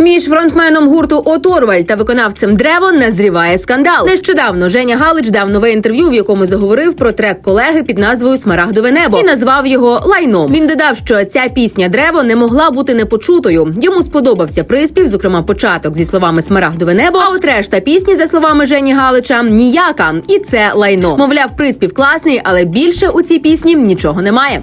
Між фронтменом гурту Оторваль та виконавцем Древо назріває скандал. Нещодавно Женя Галич дав нове інтерв'ю, в якому заговорив про трек колеги під назвою Смарагдове небо і назвав його лайном. Він додав, що ця пісня Древо не могла бути непочутою. Йому сподобався приспів, зокрема початок зі словами Смарагдове небо. А от решта пісні, за словами Жені Галича, ніяка. І це лайно. Мовляв, приспів класний, але більше у цій пісні нічого немає.